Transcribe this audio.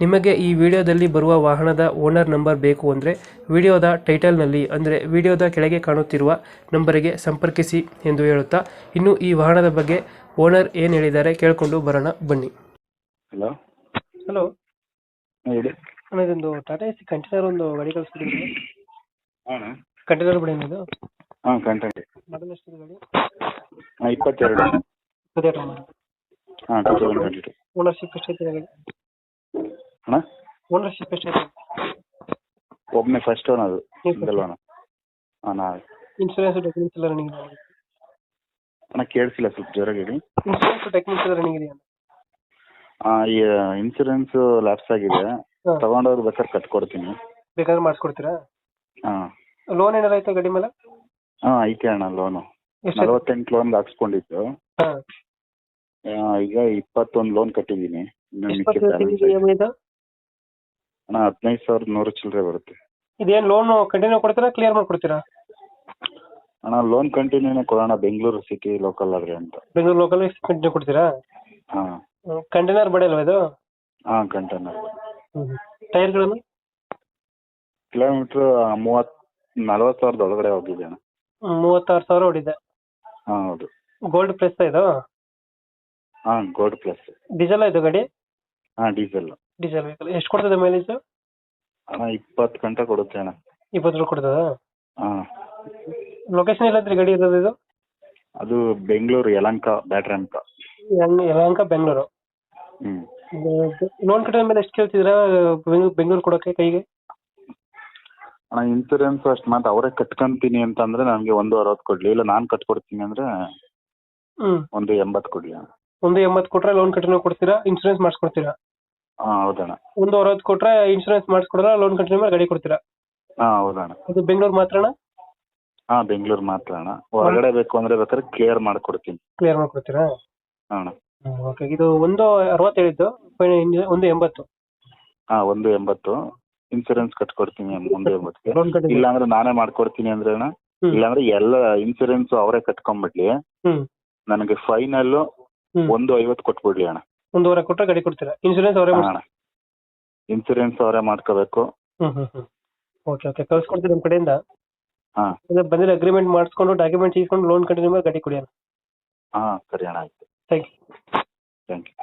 ನಿಮಗೆ ಈ ವಿಡಿಯೋದಲ್ಲಿ ಬರುವ ವಾಹನದ ಓನರ್ ನಂಬರ್ ಬೇಕು ಅಂದರೆ ವಿಡಿಯೋದ ಟೈಟಲ್ನಲ್ಲಿ ಅಂದರೆ ವಿಡಿಯೋದ ಕೆಳಗೆ ಕಾಣುತ್ತಿರುವ ನಂಬರಿಗೆ ಸಂಪರ್ಕಿಸಿ ಎಂದು ಹೇಳುತ್ತಾ ಇನ್ನು ಈ ವಾಹನದ ಬಗ್ಗೆ ಓನರ್ ಏನು ಹೇಳಿದ್ದಾರೆ ಕೇಳಿಕೊಂಡು ಬರೋಣ ಬನ್ನಿ. ಹಲೋ. ಹಲೋ. ಹೇಳಿ. ಇದೊಂದು ಟಾಟಾ ಎಸಿ ಕಂಟೈನರ್ ಒಂದು ಗಾಡಿ ಹಾಂ ಕಂಟೈನರ್ ಬಿಡಿ ಇದು ಹಾಂ ಕಂಟೆಂಟ್ ಮಾಡಲ್ ಎಷ್ಟು ಗಾಡಿ? ಹಾಂ ಇಪ್ಪತ್ತೆರಡು. ಇಪ್ಪತ್ತೆರಡು ಹಾಂ two thousand twenty two ownership ಎಷ್ಟೈತೆ ಗಾಡಿ? ಅಣ್ಣ? ಓನರ್ಶಿಪ್ ಎಷ್ಟೈತೆ ಒಬ್ಬನೇ ಫಸ್ಟ್ ಓನ್ ಅದು ಸಿಂಗಲ್ ಓನ್ ಇನ್ಶೂರೆನ್ಸ್ ಡಾಕ್ಯುಮೆಂಟ್ಸ್ ಎಲ್ಲ ರನ್ನಿಂಗ್ ಇದೆ ಅಣ್ಣ ಕೇಳಿಸಿಲ್ಲ ಸ್ವಲ್ಪ ಜೋರಾಗಿ ಹೇಳಿ. ಇನ್ಶೂರೆನ್ಸ್ ಡಾಕ್ಯುಮೆಂಟ್ಸ್ ಎಲ್ಲ ರನ್ನಿಂಗ್ ಇದೆಯಾ? ಈ ಇನ್ಸೂರೆನ್ಸ್ ಲ್ಯಾಪ್ಸ್ ಆಗಿದೆ. ಹಾಂ. ತಗೊಂಡವ್ರು ಬೇಕಾದ್ರೆ ಕಟ್ಕೊಡ್ತೀನಿ. ಬೇಕಾದ್ರೆ ಮಾಡಿಸ್ಕೊಡ್ತೀರಾ? ಹಾಂ. ಲೋನ್ ಏನಾರ ಆಯ್ತಾ ಗಾಡಿ ಮೇಲೆ? ಹಾಂ ಐತೆ ಅಣ್ಣ ಲೋನು ಎಷ್ಟು ನಲವತ್ತೆಂಟು ಲೋನ್ ಹಾಕ್ಸ್ಕೊಂಡಿದ್ದು. ಹಾಂ. ಆ, ಈಗ ಇಪ್ಪತ್ತೊಂದು ಲೋನ್ ಕಟ್ಟಿದ್ದೀನಿ. ಇನ್ನು ಎಷ್ಟು ಮಿಕ್ಕಿದ ಬರ್ತದೆ balance ಐತೆ. ಅಣ್ಣ ಹದಿನೈದು ಸಾವಿರದ ನೂರು ಚಿಲ್ಲರೆ ಬರುತ್ತೆ. ಇದೇನು ಲೋನ್ ಕಂಟಿನ್ಯೂ ಕೊಡ್ತೀರಾ ಕ್ಲಿಯರ್ ಮಾಡ್ಕೊಡ್ತೀರಾ? ಅಣ್ಣ ಲೋನ್ ಕಂಟಿನ್ಯೂನೇ ಕೊಡೋಣ ಬೆಂಗಳೂರು ಸಿಟಿ ಲೋಕಲ್ ಆದ್ರೆ ಅಂತ. ಬೆಂಗಳೂರು ಲೋಕಲ್ ಕಂಟಿನ್ಯೂ ಕೊಡ್ತೀರಾ? ಹಾಂ. ಕಂಟೈನರ್ ಬಡಿ ಅಲ್ವಾ ಇದು? ಹಾಂ ಕಂಟೈನರ್ ಟೈರ್ಗಳನ್ನು ಕಿಲೋಮೀಟರ್ ಮೂವತ್ ನಲವತ್ತು ಸಾವಿರದ ಒಳಗಡೆ ಹೋಗಿದೆ ಅಣ್ಣ. ಮೂವತ್ತಾರು ಸಾವಿರ ಹೊಡಿದೆ ಹಾಂ ಹೌದು. ಗೋಲ್ಡ್ ಪ್ಲಸ್ ಇದು? ಹಾಂ ಗೋಲ್ಡ್ ಪ್ಲಸ್ ಡೀಸೆಲ್ ಇದು ಗಾಡಿ? ಹಾಂ ಡೀಸೆಲ್ ಡೀಸೆಲ್ ವೆಹಿಕಲ್ ಎಷ್ಟು ಕೊಡ್ತದೆ ಮೈಲೇಜ್ ಅಣ್ಣ ಇಪ್ಪತ್ತು ಗಂಟೆ ಕೊಡುತ್ತೆ ಅಣ್ಣ. ಇಪ್ಪತ್ತು ರೂಪಾಯಿ ಕೊಡ್ತದ? ಹಾಂ. ಲೊಕೇಶನ್ ಎಲ್ಲಾದ್ರಿ ಗಾಡಿ ಇರೋದು ಇದು? ಅದು ಬೆಂಗಳೂರು ಯಲಂಕ ಬ್ಯಾಟ್ರಂಕ ಯಂಗ್- ಯಲಹಂಕ ಬೆಂಗಳೂರು. ಹ್ಮ್. ಲೋನ್ ಕಟ್ಟಿದ ಮೇಲೆ ಎಷ್ಟು ಕೇಳ್ತಿದ್ರಾ ಬೆಂಗಳೂರು ಬೆಂಗಳೂರು ಕೊಡೋಕೆ ಕೈಗೆ? ಅಣ್ಣ ಇನ್ಸೂರೆನ್ಸ್ ಅಷ್ಟು ಮಾತ್ರ ಅವರೇ ಕಟ್ಕೊಂತೀನಿ ಅಂತಂದ್ರೆ ನನಗೆ ಒಂದು ಅರವತ್ತು ಕೊಡ್ಲಿ. ಇಲ್ಲ ನಾನು ಕಟ್ಕೊಡ್ತೀನಿ ಅಂದ್ರೆ ಹ್ಮ್. ಒಂದು ಎಂಬತ್ತು ಕೊಡ್ಲಿ ಅಣ್ಣ. ಒಂದು ಎಂಬತ್ತು ಕೊಟ್ರೆ ಲೋನ್ ಕಂಟಿನ್ಯೂ ಕೊಡ್ತೀರಾ ಇನ್ಶೂರೆನ್ಸ್ ಮಾಡಿಸ್ಕೊಡ್ತೀರಾ? ಹಾಂ ಹೌದಣ್ಣ. ಒಂದು ಅರವತ್ತು ಕೊಟ್ರೆ ಇನ್ಶೂರೆನ್ಸ್ ಮಾಡಿಸ್ಕೊಡ್ರ ಲೋನ್ ಕಂಟಿನ್ಯೂ ಮೇಲೆ ಗಾಡಿ ಕೊಡ್ತೀರಾ? ಹಾಂ ಹೌದಣ್ಣ. ಅದು ಬೆಂಗಳೂರು ಮಾತ್ರನಾ? ಹಾಂ ಬೆಂಗಳೂರು ಮಾತ್ರ ಅಣ್ಣ. ಹೊರಗಡೆ ಬೇಕು ಅಂದ್ರೆ ಬೇಕಾದ್ರೆ ಕ್ಲಿಯರ್ ಮಾಡ್ಕೊಡ್ತೀನಿ. ಕ್ಲಿಯರ್ ಮಾಡ್ಕೊಡ್ತೀರಾ? ಅಣ್ಣ. ಓಕೆ ಇದು ಒಂದು ಅರವತ್ತು ಹೇಳಿದ್ದು ಒಂದು ಎಂಬತ್ತು. ಹಾಂ ಒಂದು ಎಂಬತ್ತು. ಇನ್ಸೂರೆನ್ಸ್ ಕಟ್ಕೊಡ್ತೀನಿ ಒಂದು ಎಂಬತ್ತಿಗೆ. ಲೋನ್ ಕಂಟಿನ್ಯೂ ಇಲ್ಲ ಅಂದ್ರೆ ನಾನೇ ಮಾಡ್ಕೊಡ್ತೀನಿ ಅಂದ್ರೆ ಅಣ್ಣ ಹ್ಮ್. ಇಲ್ಲಾಂದ್ರೆ ಎಲ್ಲ ಇನ್ಸೂರೆನ್ಸ್ ಅವರೇ ಕಟ್ಕೊಂಡ್ಬಿಡ್ಲಿ ಹ್ಮ್. ನನಗೆ ಫೈನಲ್. ಒಂದು ಐವತ್ತು ಕೊಟ್ಬಿಡ್ಲಿ ಅಣ್ಣ. ಒಂದೂವರೆ ಕೊಟ್ಟರೆ ಗಾಡಿ ಕೊಡ್ತೀರಾ? ಇನ್ಶೂರೆನ್ಸ್ ಅವರೇ ಹಾ, ಅಣ್ಣ ಇನ್ಸೂರೆನ್ಸ್ ಅವರೇ ಮಾಡ್ಕೋಬೇಕು. ಹ್ಮ್ ಹ್ಮ್ ಹ್ಮ್. ಓಕೆ ಓಕೆ ಕಳ್ಸ್ಕೊಡ್ತೀವಿ ನಮ್ಮ ಕಡೆಯಿಂದ. ಹಾ. ಅದೇ ಬಂದಿರೋ ಅಗ್ರಿಮೆಂಟ್ ಮಾಡಿಸ್ಕೊಂಡು ಡಾಕ್ಯುಮೆಂಟ್ಸ್ ಇಸ್ಕೊಂಡು ಲೋನ್ ಕಂಟಿನ್ಯೂ ಮೇಲೆ ಗಾಡಿ ಕೊಡಿ ಹಾ ಸರಿ ಅಣ್ಣ ಆಯ್ತು. Thank you thank you